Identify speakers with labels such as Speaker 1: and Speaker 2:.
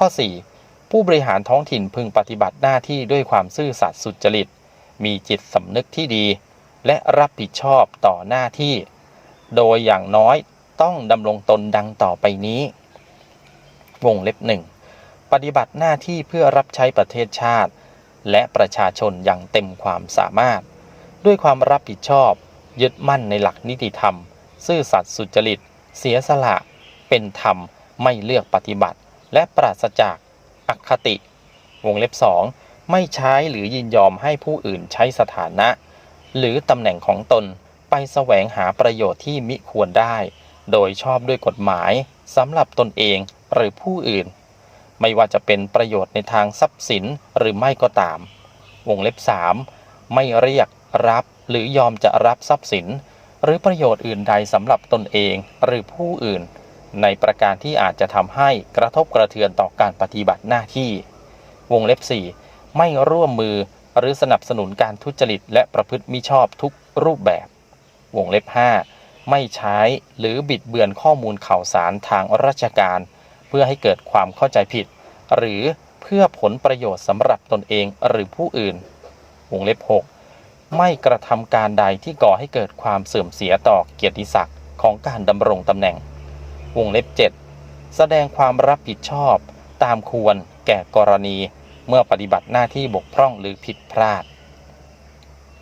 Speaker 1: ข้อ 4. ผู้บริหารท้องถิ่นพึงปฏิบัติหน้าที่ด้วยความซื่อสัตย์สุจริต มีจิตสำนึกที่ดี และรับผิดชอบต่อหน้าที่ โดยอย่างน้อยต้องดำรงตนดังต่อไปนี้ วงเล็บหนึ่งปฏิบัติหน้าที่เพื่อรับใช้ประเทศชาติ และประชาชนอย่างเต็มความสามารถ ด้วยความรับผิดชอบ ยึดมั่นในหลักนิติธรรม ซื่อสัตย์สุจริต เสียสละ เป็นธรรมไม่เลือกปฏิบัติ และปราศจากอคติ วงเล็บสองไม่ใช้หรือยินยอมให้ผู้อื่นใช้สถานะ หรือตำแหน่งของตนไปแสวงหาประโยชน์ที่มิควรได้ โดยชอบด้วยกฎหมายสำหรับตนเองหรือผู้อื่น ไม่ว่าจะเป็นประโยชน์ในทางทรัพย์สินหรือไม่ก็ตาม วงเล็บ 3 ไม่เรียกรับหรือยอมจะรับทรัพย์สิน หรือประโยชน์อื่นใดสำหรับตนเองหรือผู้อื่น ในประการที่อาจจะทำให้กระทบกระเทือนต่อการปฏิบัติหน้าที่ วงเล็บ 4 ไม่ร่วมมือหรือสนับสนุนการทุจริต และประพฤติมิชอบทุกรูปแบบ วงเล็บ 5 ไม่ใช้หรือบิดเบือนข้อมูลข่าวสารทางราชการ เพื่อให้เกิดความเข้าใจผิด หรือเพื่อผลประโยชน์สำหรับตนเองหรือผู้อื่น วงเล็บ 6 ไม่กระทำการใดที่ก่อให้เกิดความเสื่อมเสียต่อเกียรติศักดิ์ของการดำรงตำแหน่ง วงเล็บ 7 แสดงความรับผิดชอบ ตามควรแก่กรณี เมื่อปฏิบัติหน้าที่บกพร่องหรือผิดพลาด